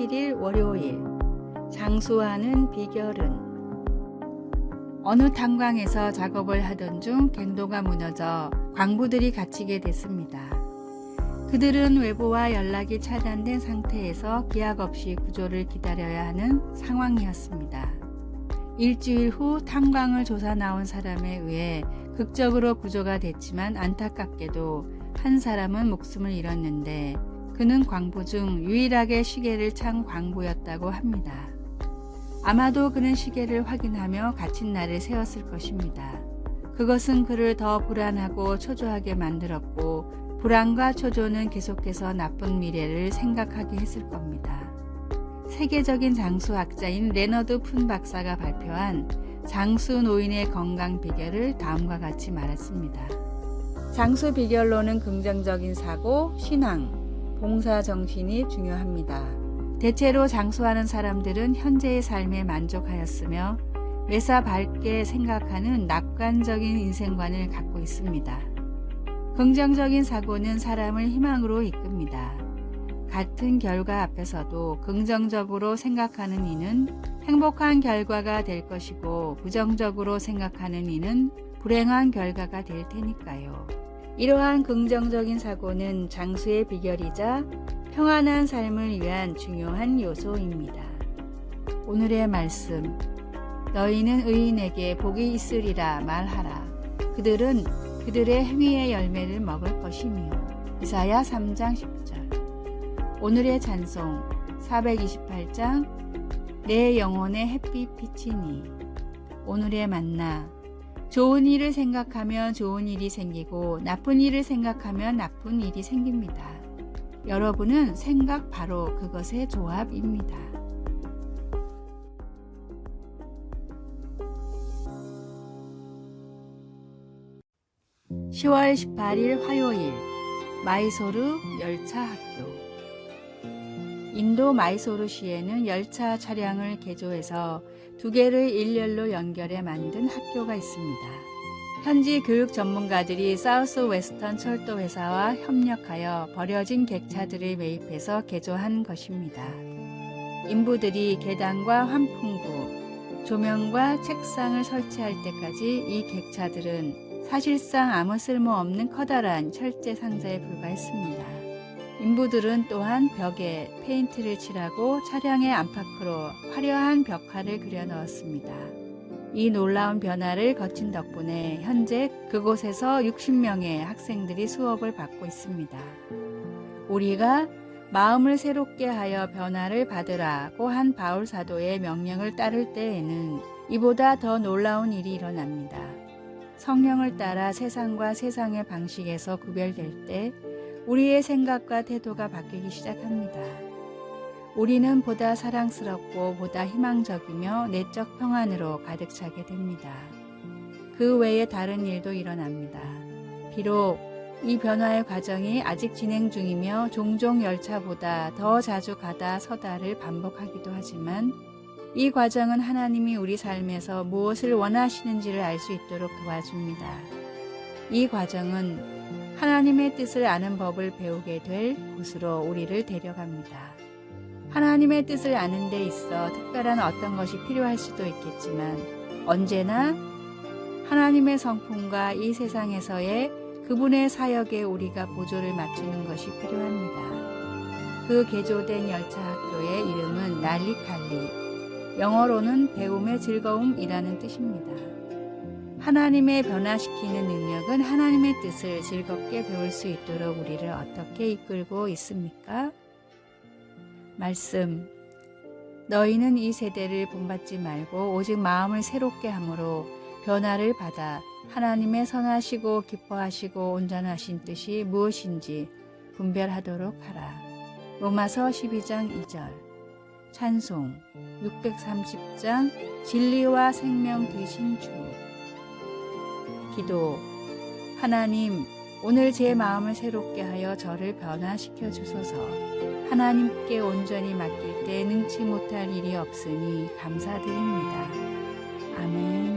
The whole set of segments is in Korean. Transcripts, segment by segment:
10월 17일 월요일 장수하는 비결은 어느 탄광에서 작업을 하던 중 갱도가 무너져 광부들이 갇히게 됐습니다. 그들은 외부와 연락이 차단된 상태에서 기약 없이 구조를 기다려야 하는 상황이었습니다. 일주일 후 탄광을 조사 나온 사람에 의해 극적으로 구조가 됐지만 안타깝게도 한 사람은 목숨을 잃었는데 그는 광부 중 유일하게 시계를 찬 광부였다고 합니다. 아마도 그는 시계를 확인하며 갇힌 날을 세웠을 것입니다. 그것은 그를 더 불안하고 초조하게 만들었고 불안과 초조는 계속해서 나쁜 미래를 생각하게 했을 겁니다. 세계적인 장수학자인 레너드 푼 박사가 발표한 장수 노인의 건강 비결을 다음과 같이 말했습니다. 장수 비결로는 긍정적인 사고, 신앙, 봉사 정신이 중요합니다. 대체로 장수하는 사람들은 현재의 삶에 만족하였으며 매사 밝게 생각하는 낙관적인 인생관을 갖고 있습니다. 긍정적인 사고는 사람을 희망으로 이끕니다. 같은 결과 앞에서도 긍정적으로 생각하는 이는 행복한 결과가 될 것이고 부정적으로 생각하는 이는 불행한 결과가 될 테니까요. 이러한 긍정적인 사고는 장수의 비결이자 평안한 삶을 위한 중요한 요소입니다. 오늘의 말씀. 너희는 의인에게 복이 있으리라 말하라. 그들은 그들의 행위의 열매를 먹을 것이며. 이사야 3장 10절. 오늘의 찬송 428장 내 영혼의 햇빛 비치니. 오늘의 만나 좋은 일을 생각하면 좋은 일이 생기고 나쁜 일을 생각하면 나쁜 일이 생깁니다. 여러분은 생각 바로 그것의 조합입니다. 10월 18일 화요일 마이소르 열차 학교 인도 마이소르시에는 열차 차량을 개조해서 두 개를 일렬로 연결해 만든 학교가 있습니다. 현지 교육 전문가들이 사우스 웨스턴 철도 회사와 협력하여 버려진 객차들을 매입해서 개조한 것입니다. 인부들이 계단과 환풍구, 조명과 책상을 설치할 때까지 이 객차들은 사실상 아무 쓸모 없는 커다란 철제 상자에 불과했습니다. 인부들은 또한 벽에 페인트를 칠하고 차량의 안팎으로 화려한 벽화를 그려 넣었습니다. 이 놀라운 변화를 거친 덕분에 현재 그곳에서 60명의 학생들이 수업을 받고 있습니다. 우리가 마음을 새롭게 하여 변화를 받으라고 한 바울 사도의 명령을 따를 때에는 이보다 더 놀라운 일이 일어납니다. 성령을 따라 세상과 세상의 방식에서 구별될 때 우리의 생각과 태도가 바뀌기 시작합니다. 우리는 보다 사랑스럽고 보다 희망적이며 내적 평안으로 가득 차게 됩니다. 그 외에 다른 일도 일어납니다. 비록 이 변화의 과정이 아직 진행 중이며 종종 열차보다 더 자주 가다 서다를 반복하기도 하지만 이 과정은 하나님이 우리 삶에서 무엇을 원하시는지를 알 수 있도록 도와줍니다. 이 과정은 하나님의 뜻을 아는 법을 배우게 될 곳으로 우리를 데려갑니다. 하나님의 뜻을 아는 데 있어 특별한 어떤 것이 필요할 수도 있겠지만 언제나 하나님의 성품과 이 세상에서의 그분의 사역에 우리가 보조를 맞추는 것이 필요합니다. 그 개조된 열차 학교의 이름은 날리칼리, 영어로는 배움의 즐거움이라는 뜻입니다. 하나님의 변화시키는 능력은 하나님의 뜻을 즐겁게 배울 수 있도록 우리를 어떻게 이끌고 있습니까? 말씀. 너희는 이 세대를 본받지 말고 오직 마음을 새롭게 함으로 변화를 받아 하나님의 선하시고 기뻐하시고 온전하신 뜻이 무엇인지 분별하도록 하라. 로마서 12장 2절. 찬송 630장 진리와 생명 되신 주. 기도 하나님 오늘 제 마음을 새롭게 하여 저를 변화시켜 주소서 하나님께 온전히 맡길 때 능치 못할 일이 없으니 감사드립니다. 아멘.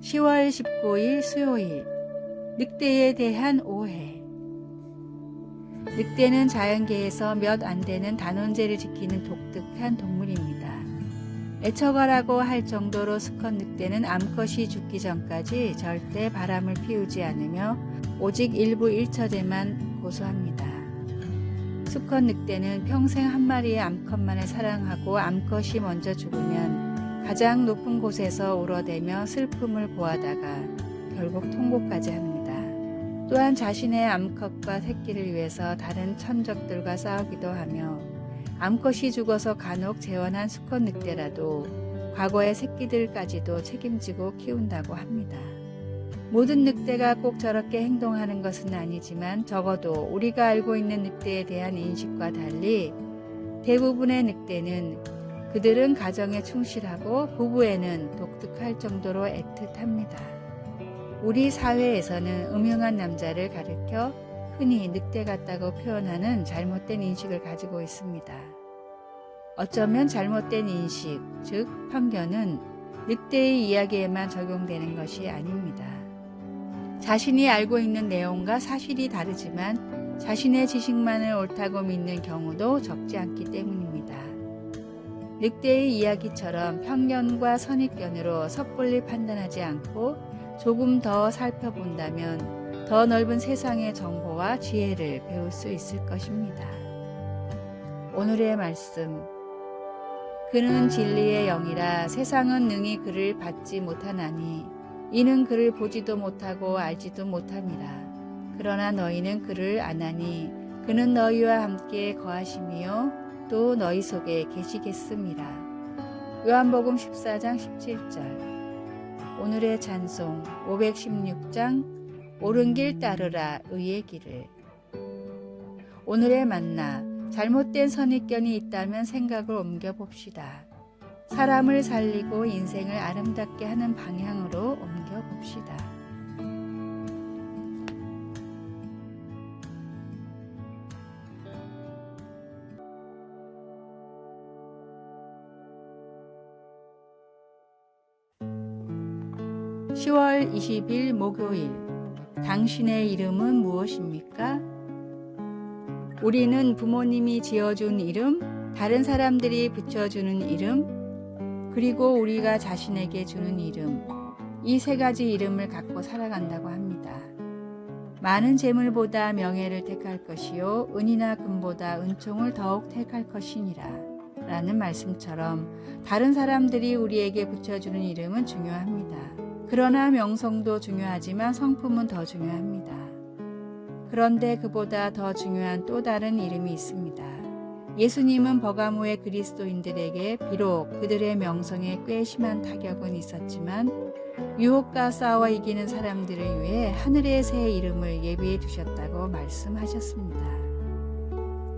10월 19일 수요일 늑대에 대한 오해 늑대는 자연계에서 몇 안 되는 단원제를 지키는 독특한 동물입니다. 애처가라고 할 정도로 수컷 늑대는 암컷이 죽기 전까지 절대 바람을 피우지 않으며 오직 일부 일처제만 고수합니다. 수컷 늑대는 평생 한 마리의 암컷만을 사랑하고 암컷이 먼저 죽으면 가장 높은 곳에서 울어대며 슬픔을 고하다가 결국 통곡까지 합니다. 또한 자신의 암컷과 새끼를 위해서 다른 천적들과 싸우기도 하며 암컷이 죽어서 간혹 재원한 수컷 늑대라도 과거의 새끼들까지도 책임지고 키운다고 합니다. 모든 늑대가 꼭 저렇게 행동하는 것은 아니지만 적어도 우리가 알고 있는 늑대에 대한 인식과 달리 대부분의 늑대는 그들은 가정에 충실하고 부부에는 독특할 정도로 애틋합니다. 우리 사회에서는 음흉한 남자를 가리켜 흔히 늑대 같다고 표현하는 잘못된 인식을 가지고 있습니다. 어쩌면 잘못된 인식, 즉 편견은 늑대의 이야기에만 적용되는 것이 아닙니다. 자신이 알고 있는 내용과 사실이 다르지만 자신의 지식만을 옳다고 믿는 경우도 적지 않기 때문입니다. 늑대의 이야기처럼 편견과 선입견으로 섣불리 판단하지 않고 조금 더 살펴본다면 더 넓은 세상의 정보와 지혜를 배울 수 있을 것입니다. 오늘의 말씀. 그는 진리의 영이라 세상은 능히 그를 받지 못하나니 이는 그를 보지도 못하고 알지도 못함이라. 그러나 너희는 그를 아나니 그는 너희와 함께 거하심이요 또 너희 속에 계시겠습니다. 요한복음 14장 17절. 오늘의 찬송 516장 옳은 길 따르라 의의 길을. 오늘의 만나 잘못된 선입견이 있다면 생각을 옮겨 봅시다. 사람을 살리고 인생을 아름답게 하는 방향으로 옮겨 봅시다. (10월 20일) 목요일 당신의 이름은 무엇입니까? 우리는 부모님이 지어준 이름, 다른 사람들이 붙여주는 이름, 그리고 우리가 자신에게 주는 이름, 이 세 가지 이름을 갖고 살아간다고 합니다. 많은 재물보다 명예를 택할 것이요, 은이나 금보다 은총을 더욱 택할 것이니라. 라는 말씀처럼 다른 사람들이 우리에게 붙여주는 이름은 중요합니다. 그러나 명성도 중요하지만 성품은 더 중요합니다. 그런데 그보다 더 중요한 또 다른 이름이 있습니다. 예수님은 버가모의 그리스도인들에게 비록 그들의 명성에 꽤 심한 타격은 있었지만 유혹과 싸워 이기는 사람들을 위해 하늘의 새 이름을 예비해 두셨다고 말씀하셨습니다.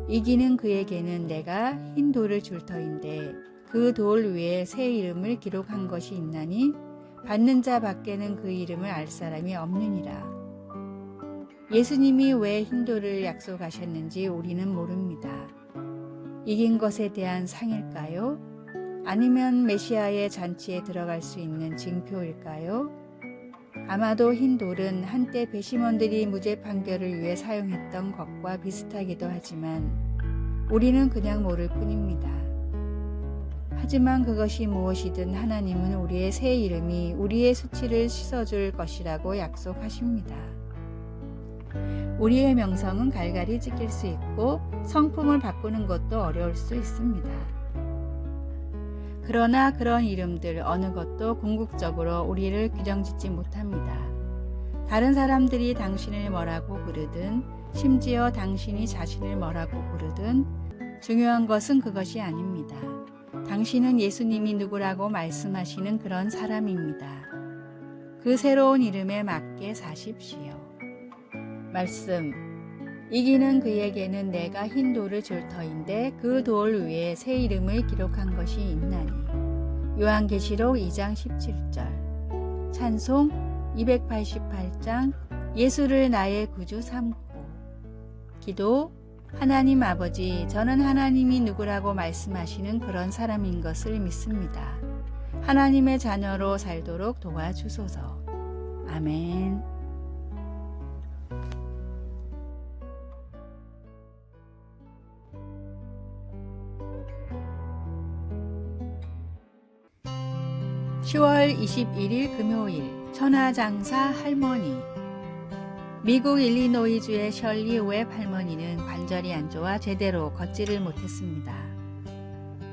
이기는 그에게는 내가 흰 돌을 줄 터인데 그 돌 위에 새 이름을 기록한 것이 있나니 받는 자 밖에는 그 이름을 알 사람이 없느니라. 예수님이 왜 흰돌을 약속하셨는지 우리는 모릅니다. 이긴 것에 대한 상일까요? 아니면 메시아의 잔치에 들어갈 수 있는 징표일까요? 아마도 흰돌은 한때 배심원들이 무죄 판결을 위해 사용했던 것과 비슷하기도 하지만 우리는 그냥 모를 뿐입니다. 하지만 그것이 무엇이든 하나님은 우리의 새 이름이 우리의 수치를 씻어줄 것이라고 약속하십니다. 우리의 명성은 갈갈이 찢길 수 있고 성품을 바꾸는 것도 어려울 수 있습니다. 그러나 그런 이름들 어느 것도 궁극적으로 우리를 규정짓지 못합니다. 다른 사람들이 당신을 뭐라고 부르든 심지어 당신이 자신을 뭐라고 부르든 중요한 것은 그것이 아닙니다. 당신은 예수님이 누구라고 말씀하시는 그런 사람입니다. 그 새로운 이름에 맞게 사십시오. 말씀. 이기는 그에게는 내가 흰 돌을 줄 터인데 그 돌 위에 새 이름을 기록한 것이 있나니. 요한계시록 2장 17절. 찬송 288장 예수를 나의 구주 삼고. 기도 하나님 아버지, 저는 하나님이 누구라고 말씀하시는 그런 사람인 것을 믿습니다. 하나님의 자녀로 살도록 도와주소서. 아멘. (10월 21일) 금요일 천하장사 할머니 미국 일리노이주의 셜리 웹 할머니는 관절이 안 좋아 제대로 걷지를 못했습니다.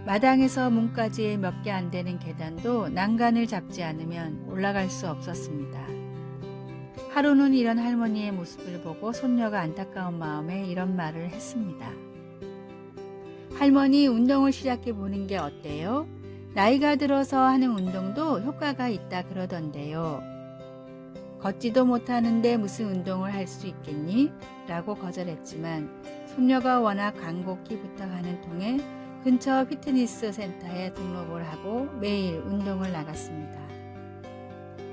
마당에서 문까지 몇 개 안 되는 계단도 난간을 잡지 않으면 올라갈 수 없었습니다. 하루는 이런 할머니의 모습을 보고 손녀가 안타까운 마음에 이런 말을 했습니다. 할머니 운동을 시작해 보는 게 어때요? 나이가 들어서 하는 운동도 효과가 있다 그러던데요. 걷지도 못하는데 무슨 운동을 할 수 있겠니? 라고 거절했지만 손녀가 워낙 간곡히 부탁하는 통에 근처 피트니스 센터에 등록을 하고 매일 운동을 나갔습니다.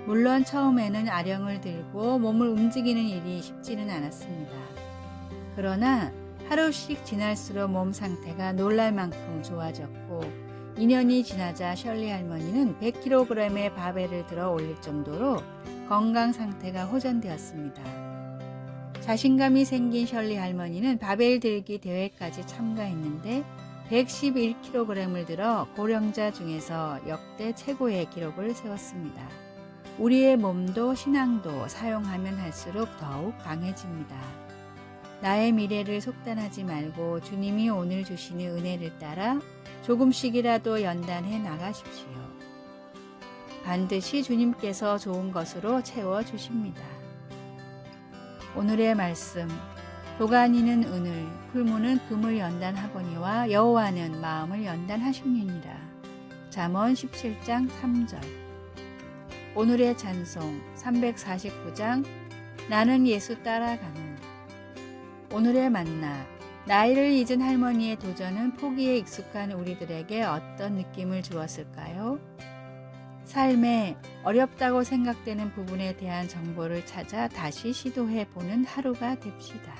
물론 처음에는 아령을 들고 몸을 움직이는 일이 쉽지는 않았습니다. 그러나 하루씩 지날수록 몸 상태가 놀랄 만큼 좋아졌고 2년이 지나자 셜리 할머니는 100kg의 바벨을 들어 올릴 정도로 건강 상태가 호전되었습니다. 자신감이 생긴 셜리 할머니는 바벨 들기 대회까지 참가했는데 111kg을 들어 고령자 중에서 역대 최고의 기록을 세웠습니다. 우리의 몸도 신앙도 사용하면 할수록 더욱 강해집니다. 나의 미래를 속단하지 말고 주님이 오늘 주시는 은혜를 따라 조금씩이라도 연단해 나가십시오. 반드시 주님께서 좋은 것으로 채워 주십니다. 오늘의 말씀 도가니는 은을, 풀무는 금을 연단하거니와 여호와는 마음을 연단하시느니라. 잠언 17장 3절. 오늘의 찬송 349장 나는 예수 따라가는 오늘의 만나 나이를 잊은 할머니의 도전은 포기에 익숙한 우리들에게 어떤 느낌을 주었을까요? 삶에 어렵다고 생각되는 부분에 대한 정보를 찾아 다시 시도해 보는 하루가 됩시다.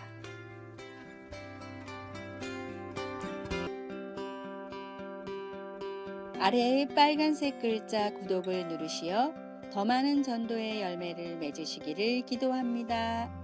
아래의 빨간색 글자 구독을 누르시어 더 많은 전도의 열매를 맺으시기를 기도합니다.